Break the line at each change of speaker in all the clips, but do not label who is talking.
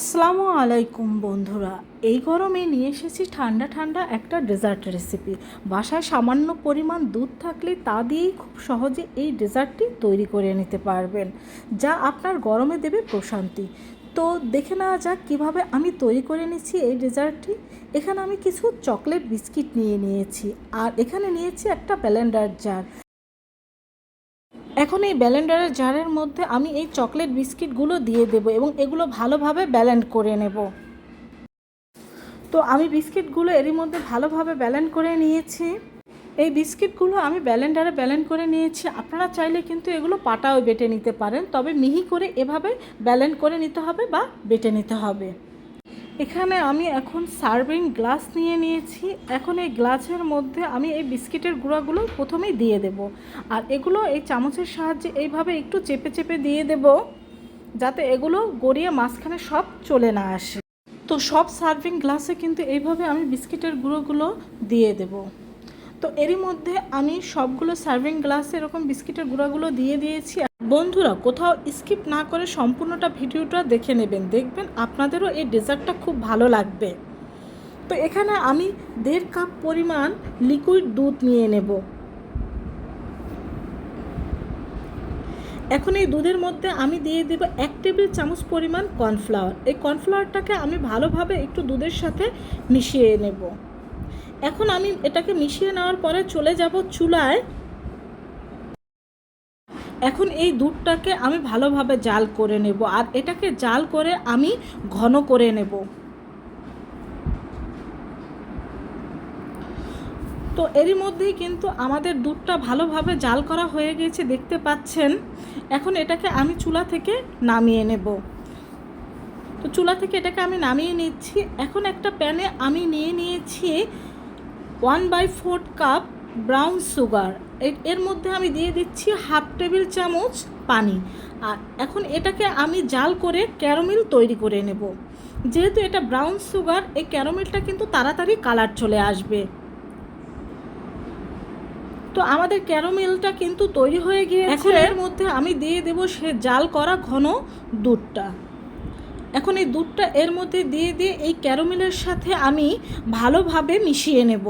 আসসালামু আলাইকুম বন্ধুরা। এই গরমে নিয়ে এসেছি ঠান্ডা ঠান্ডা একটা ডেজার্ট রেসিপি। বাসায় সামান্য পরিমাণ দুধ থাকলে তা দিয়েই খুব সহজে এই ডেজার্টটি তৈরি করে নিতে পারবেন, যা আপনার গরমে দেবে প্রশান্তি। তো দেখে নেওয়া যাক কীভাবে আমি তৈরি করে নিচ্ছি এই ডেজার্টটি। এখানে আমি কিছু চকলেট বিস্কিট নিয়ে নিয়েছি, আর এখানে নিয়েছি একটা ব্যালেন্ডার জার। এখন এই ব্যালেন্ডারের জারের মধ্যে আমি এই চকলেট বিস্কিটগুলো দিয়ে দেব এবং এগুলো ভালোভাবে ব্যালেন্ড করে নেব। তো আমি বিস্কিটগুলো এরই মধ্যে ভালোভাবে ব্যালেন্ড করে নিয়েছি। এই বিস্কিটগুলো আমি ব্যালেন্ডারে ব্যালেন্ড করে নিয়েছি। আপনারা চাইলে কিন্তু এগুলো পাটাও বেটে নিতে পারেন, তবে মিহি করে এভাবে ব্যালেন্ড করে নিতে হবে বা বেটে নিতে হবে। এখানে আমি এখন সার্ভিং গ্লাস নিয়ে নিয়েছি। এখন এই গ্লাসের মধ্যে আমি এই বিস্কিটের গুঁড়াগুলো প্রথমেই দিয়ে দেব। আর এগুলো এই চামচের সাহায্যে এইভাবে একটু চেপে চেপে দিয়ে দেব, যাতে এগুলো গড়িয়ে মাঝখানে সব চলে না আসে। তো সব সার্ভিং গ্লাসে কিন্তু এইভাবে আমি বিস্কিটের গুঁড়োগুলো দিয়ে দেব। তো এরই মধ্যে আমি সবগুলো সার্ভিং গ্লাসে এরকম বিস্কিটের গুঁড়াগুলো দিয়ে দিয়েছি। বন্ধুরা, কোথাও স্কিপ না করে সম্পূর্ণটা ভিডিওটা দেখে নেবেন। দেখবেন আপনাদেরও এই ডেজার্টটা খুব ভালো লাগবে। তো এখানে আমি দেড় কাপ পরিমাণ লিকুইড দুধ নিয়ে নেব। এখন এই দুধের মধ্যে আমি দিয়ে দেব এক টেবিল চামচ পরিমাণ কর্নফ্লাওয়ার এই কর্নফ্লাওয়ারটাকে আমি ভালোভাবে একটু দুধের সাথে মিশিয়ে নেব। এখন আমি এটাকে মিশিয়ে নেওয়ার পরে চলে যাব চুলায়। এখন এই দুধটাকে আমি ভালোভাবে জাল করে নেব আর এটাকে জাল করে আমি ঘন করে নেব। তো এরই মধ্যেই কিন্তু আমাদের দুধটা ভালোভাবে জাল করা হয়ে গেছে, দেখতে পাচ্ছেন। এখন এটাকে আমি চুলা থেকে নামিয়ে নেব। তো চুলা থেকে এটাকে আমি নামিয়ে নিচ্ছি। এখন একটা প্যানে আমি নিয়ে নিয়েছি one by four cup brown sugar. এর মধ্যে আমি দিয়ে দিচ্ছি হাফ টেবিল চামচ পানি। আর এখন এটাকে আমি জাল করে ক্যারামেল তৈরি করে নেব। যেহেতু এটা ব্রাউন সুগার এই ক্যারামেলটা কিন্তু তাড়াতাড়ি কালার চলে আসবে। তো আমাদের ক্যারামেলটা কিন্তু তৈরি হয়ে গিয়ে এখন এর মধ্যে আমি দিয়ে দেব সে জাল করা ঘন দুধটা। এখন এই দুধটা এর মধ্যে দিয়ে দিয়ে এই ক্যারামেলের সাথে আমি ভালোভাবে মিশিয়ে নেব।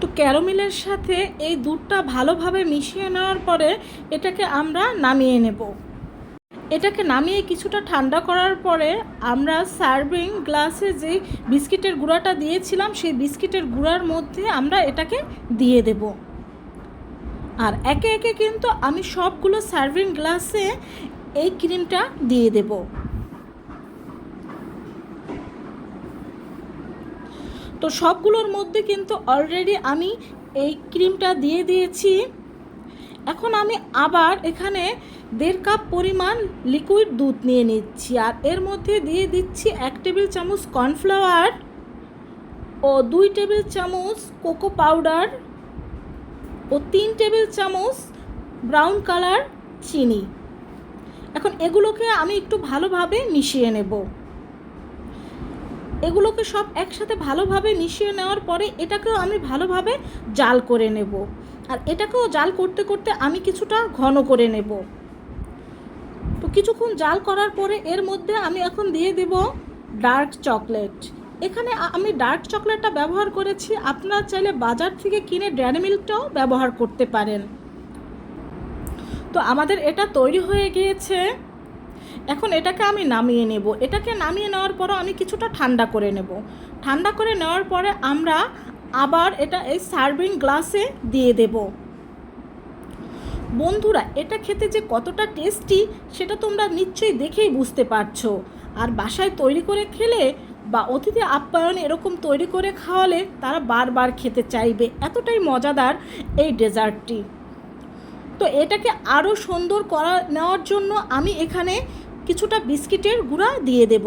তো ক্যারামেলের সাথে এই দুধটা ভালোভাবে মিশিয়ে নেওয়ার পরে এটাকে আমরা নামিয়ে নেব। এটাকে নামিয়ে কিছুটা ঠান্ডা করার পরে আমরা সার্ভিং গ্লাসে যে বিস্কিটের গুঁড়াটা দিয়েছিলাম, সেই বিস্কিটের গুঁড়ার মধ্যে আমরা এটাকে দিয়ে দেব। আর একে একে কিন্তু আমি সবগুলো সার্ভিং গ্লাসে এই ক্রিমটা দিয়ে দেবো। তো সবগুলোর মধ্যে কিন্তু অলরেডি আমি এই ক্রিমটা দিয়ে দিয়েছি। এখন আমি আবার এখানে দেড় কাপ পরিমাণ লিকুইড দুধ নিয়ে নিচ্ছি আর এর মধ্যে দিয়ে দিচ্ছি এক টেবিল চামচ কর্নফ্লাওয়ার ও দুই টেবিল চামচ কোকো পাউডার ও তিন টেবিল চামচ ব্রাউন কালার চিনি। এখন এগুলোকে আমি একটু ভালোভাবে মিশিয়ে নেব। এগুলোকে সব একসাথে ভালোভাবে মিশিয়ে নেওয়ার পরে এটাকেও আমি ভালোভাবে জাল করে নেব। আর এটাকেও জাল করতে করতে আমি কিছুটা ঘন করে নেব। তো কিছুক্ষণ জাল করার পরে এর মধ্যে আমি এখন দিয়ে দেব ডার্ক চকলেট। এখানে আমি ডার্ক চকলেটটা ব্যবহার করেছি। আপনারা চাইলে বাজার থেকে কিনে ড্যারি মিল্কটাও ব্যবহার করতে পারেন। তো আমাদের এটা তৈরি হয়ে গিয়েছে। এখন এটাকে আমি নামিয়ে নেব। এটাকে নামিয়ে নেওয়ার পরও আমি কিছুটা ঠান্ডা করে নেব। ঠান্ডা করে নেওয়ার পরে আমরা আবার এটা এই সার্ভিং গ্লাসে দিয়ে দেব। বন্ধুরা, এটা খেতে যে কতটা টেস্টি, সেটা তোমরা নিশ্চয়ই দেখেই বুঝতে পারছ। আর বাসায় তৈরি করে খেলে বা অতিথি আপ্যায়ন এরকম তৈরি করে খাওয়ালে তারা বারবার খেতে চাইবে। এতটাই মজাদার এই ডেজার্টটি। তো এটাকে আরও সুন্দর করা নেওয়ার জন্য আমি এখানে কিছুটা বিস্কিটের গুঁড়া দিয়ে দেব।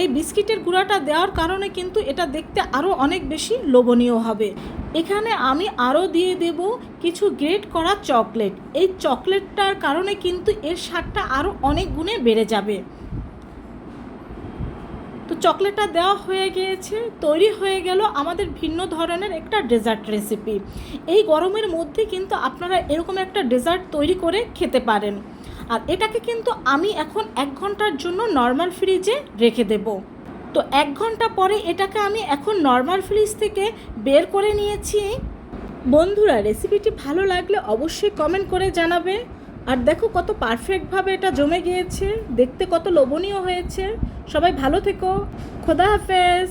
এই বিস্কিটের গুঁড়াটা দেওয়ার কারণে কিন্তু এটা দেখতে আরও অনেক বেশি লোভনীয় হবে। এখানে আমি আরও দিয়ে দেব কিছু গ্রেট করা চকলেট। এই চকলেটটার কারণে কিন্তু এর স্বাদটা আরও অনেক গুণে বেড়ে যাবে। তো চকলেটটা দেওয়া হয়ে গিয়েছে, তৈরি হয়ে গেল আমাদের ভিন্ন ধরনের একটা ডেজার্ট রেসিপি এই গরমের মধ্যে কিন্তু আপনারা এরকম একটা ডেজার্ট তৈরি করে খেতে পারেন। আর এটাকে কিন্তু আমি এখন এক ঘণ্টার জন্য নর্মাল ফ্রিজে রেখে দেব। তো এক ঘণ্টা পরে এটাকে আমি এখন নর্মাল ফ্রিজ থেকে বের করে নিয়েছি। বন্ধুরা রেসিপিটি ভালো লাগলে অবশ্যই কমেন্ট করে জানাবে। আর দেখো কত পারফেক্টভাবে এটা জমে গিয়েছে, দেখতে কত লোভনীয় হয়েছে। সবাই ভালো থেকো, খোদা হাফেজ।